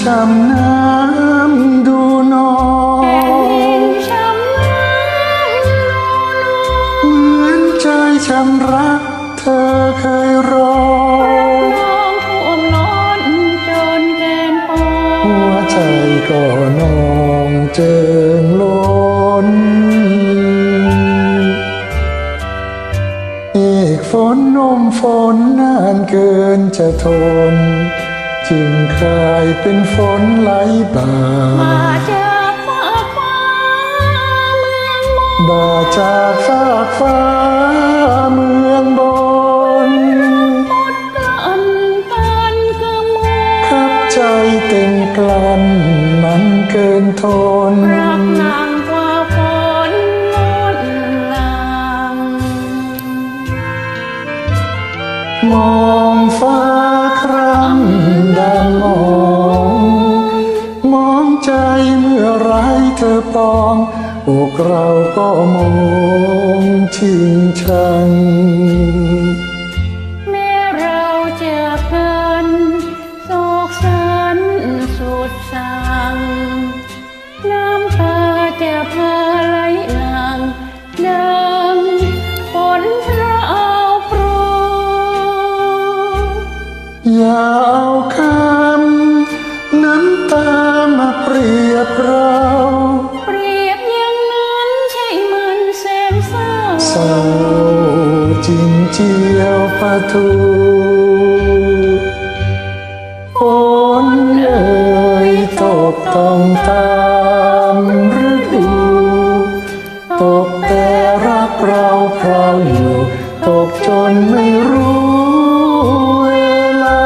ช้ำน้ำดูหนอแผ่นดินช้ำน้ำเหมือนใจช้ำรักเธอเคยรอน้องท่วมล้นจนแกนปอหัวใจก็นองเจิงล้นอีกฝนนมฝนนานเกินจะทน จึงกลายเป็นฝนไหลบ่ามาจากฟากฟ้าเมืองมนบ่าจากฟากฟ้าเมืองบนหมดกันปันกระมวลขับใจเต็มกลั้นนั้นเกินทนรักนางกว่าฝนงดงามมองฟ้า องอกเราก็มองชิงชัง ยวปะทูฝนเอ่ยตกต้องตามฤดูตกแต่รักเราพราวอยู่ ตกจนไม่รู้เวลา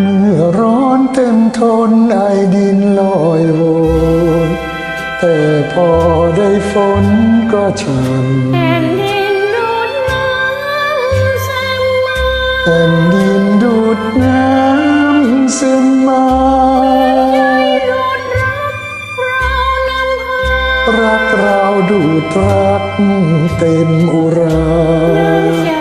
เมื่อร้อนเต็มทนไอดินลอยโวน แต่พอได้ฝนก็ช่ำแผ่นดินดูดน้ำซึมมาแผ่นดินดูดน้ำซึมมาดูดรักเรานำพารักเราดูดรักเต็มอุรา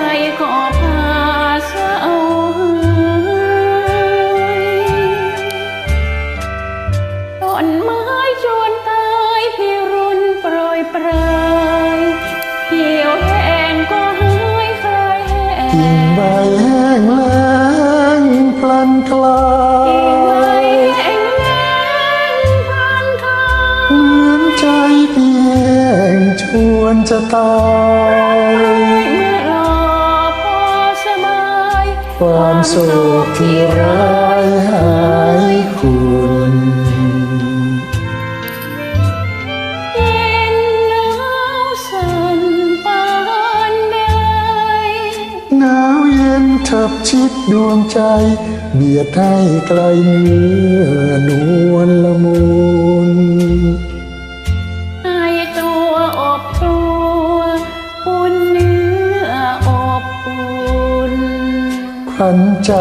นจะตายเมื่อรอพอสบายความโศกที่ร้ายหายคุณเย็นหนาวสั่นปานใดหนาวเย็นทับชิดดวงใจ เบียดให้ไกลเนื้อนวลละมุน ขวัญใจ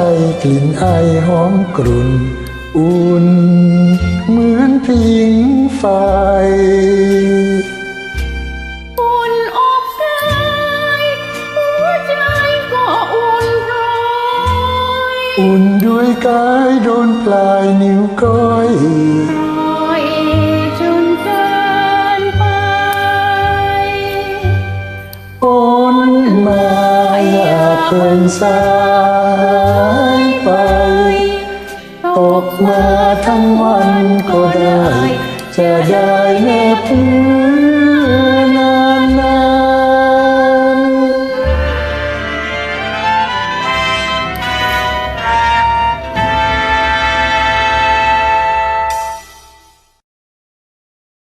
กลิ่นไอหอมกรุ่น อุ่น เหมือนพิงไฟอุ่นอบกายหัวใจก็อุ่นพร้อยอุ่นด้วยกายโดนปลายนิ้วก้อยปล่อย อย่าเพิ่งสายไป ตกมาทั้งวันก็ได้ จะได้แนบเพื่อ